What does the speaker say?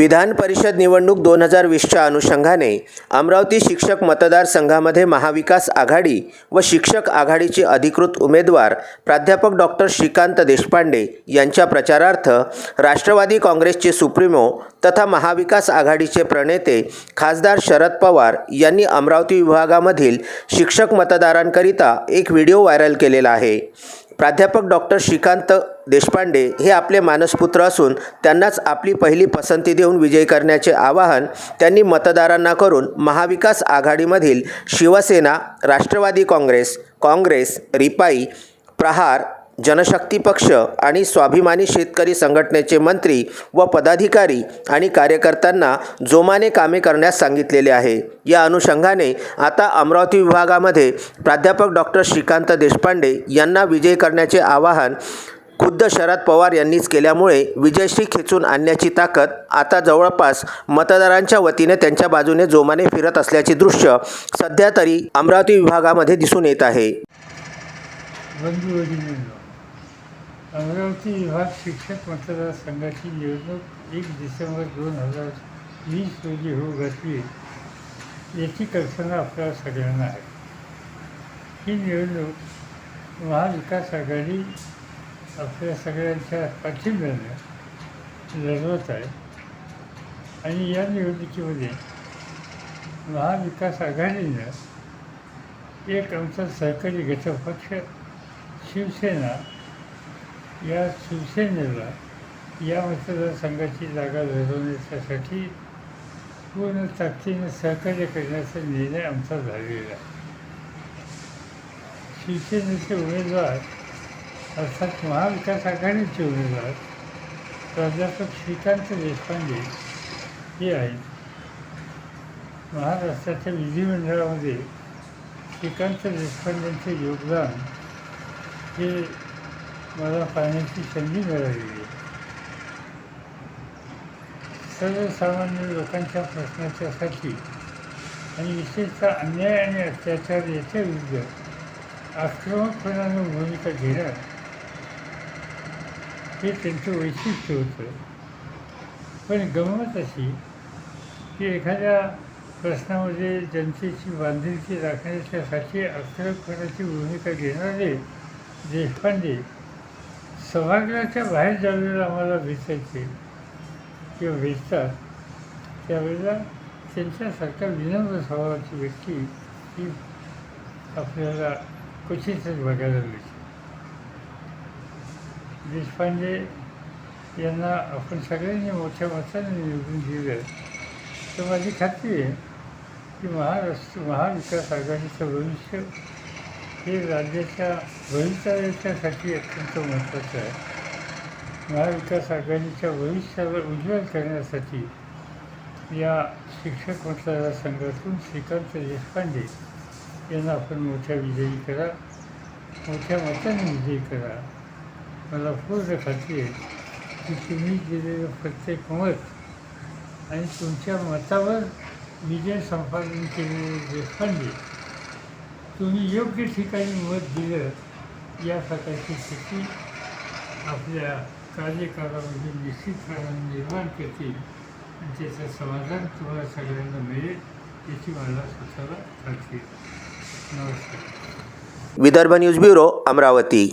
विधान परिषद निवडणूक दोन हजार वीसच्या अनुषंगाने अमरावती शिक्षक मतदारसंघामध्ये महाविकास आघाडी व शिक्षक आघाडीचे अधिकृत उमेदवार प्राध्यापक डॉक्टर श्रीकांत देशपांडे यांच्या प्रचारार्थ राष्ट्रवादी काँग्रेसचे सुप्रीमो तथा महाविकास आघाडीचे प्रणेते खासदार शरद पवार यांनी अमरावती विभागामधील शिक्षक मतदारांकरिता एक व्हिडिओ व्हायरल केलेला आहे. प्राध्यापक डॉक्टर श्रीकांत देशपांडे हे आपले मानसपुत्र असून त्यांनाच आपली पहिली पसंती देऊन विजयी करण्याचे आवाहन त्यांनी मतदारांना करून महाविकास आघाडीमधील शिवसेना राष्ट्रवादी काँग्रेस काँग्रेस रिपाई प्रहार जनशक्ती पक्ष आणि स्वाभिमानी शेतकरी संघटनेचे मंत्री व पदाधिकारी आणि कार्यकर्त्यांना जोमाने कामे करण्यास सांगितलेले आहे. या अनुषंगाने आता अमरावती विभागामध्ये प्राध्यापक डॉक्टर श्रीकांत देशपांडे यांना विजयी करण्याचे आवाहन खुद्द शरद पवार यांनीच केल्यामुळे विजयश्री खेचून आणण्याची ताकद आता जवळपास मतदारांच्या वतीने त्यांच्या बाजूने जोमाने फिरत असल्याचे दृश्य सध्या तरी अमरावती विभागामध्ये दिसून येत आहे. बंधू अमरावती विभाग शिक्षक मतदारसंघाची निवडणूक एक डिसेंबर दोन हजार वीस रोजी होऊ घातली याची कल्पना आपल्या सगळ्यांना आहे. ही निवडणूक महाविकास आघाडी आपल्या सगळ्यांच्या पाठिंब्यानं लढवत आहे आणि या निवडणुकीमध्ये महाविकास आघाडीनं एक आमचा सहकारी घटक पक्ष शिवसेना या शिवसेनेला या मतदारसंघाची जागा लढवण्याच्यासाठी पूर्ण ताकदीने सहकार्य करण्याचा निर्णय आमचा झालेला आहे. शिवसेनेचे उमेदवार अर्थात महाविकास आघाडीचे उमेदवार प्राध्यापक श्रीकांत देशपांडे हे आहेत. महाराष्ट्राच्या विधिमंडळामध्ये श्रीकांत देशपांडेंचे योगदान हे मला पाहण्याची संधी मिळाली. आहे सर्वसामान्य लोकांच्या प्रश्नाच्यासाठी आणि विशेषतः अन्याय आणि अत्याचार याच्या विरुद्ध आक्रमकपणानं भूमिका घेणं हे त्यांचं वैशिष्ट्य होतं. पण गंमत अशी की एखाद्या प्रश्नामध्ये जनतेची बांधिलकी राखण्याच्यासाठी आक्रमकपणाची भूमिका घेणारे देशपांडे समाजाच्या बाहेर ज्यावेळेला आम्हाला भेटायचे किंवा भेटतात त्यावेळेला त्यांच्यासारख्या विनम्र स्वभावाची व्यक्ती ही आपल्याला क्वचितच बघायला मिळते. देशपांडे यांना आपण सगळ्यांनी मोठ्या मताने निवडून दिलं तर माझी खात्री आहे की महाराष्ट्र महाविकास आघाडीचं भविष्य हे राज्याच्या भवितव्याच्यासाठी अत्यंत महत्त्वाचं आहे. महाविकास आघाडीच्या भविष्यावर उज्ज्वल करण्यासाठी या शिक्षक मतदारसंघातून श्रीकांत देशपांडे यांना आपण मोठ्या विजयी करा मोठ्या मताने विजयी करा. मला पूर्ण खात्री आहे की तुम्ही दिलेलं प्रत्येक मत आणि तुमच्या मतावर विजय संपादन केलेले देशपांडे तुम्ही योग्य ठिकाणी मत दिलं या प्रकारची स्थिती आपल्या कार्यकाळामध्ये निश्चित निर्माण करतील आणि त्याचं समाधान तुम्हाला सगळ्यांना मिळेल याची मला स्वतःला खात्री नमस्कार. Vidarbha news bureau Amravati.